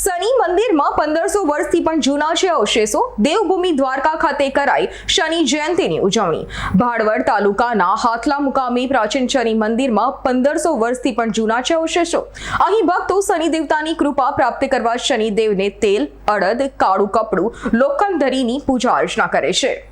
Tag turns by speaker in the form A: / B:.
A: શનિ મંદિરમાં પંદરસો વર્ષથી પણ જૂના છે અવશેષો. દેવભૂમિ દ્વારકા ખાતે કરાઈ શનિ જયંતિની ઉજવણી. ભાડવડ તાલુકાના હાથલા મુકામી પ્રાચીન શનિ મંદિરમાં પંદરસો વર્ષથી પણ જૂના છે અવશેષો. અહીં ભક્તો શનિ દેવતાની કૃપા પ્રાપ્ત કરવા શનિદેવને તેલ, અડદ, કાળું કપડું લોખંડધરીની પૂજા અર્ચના કરે છે.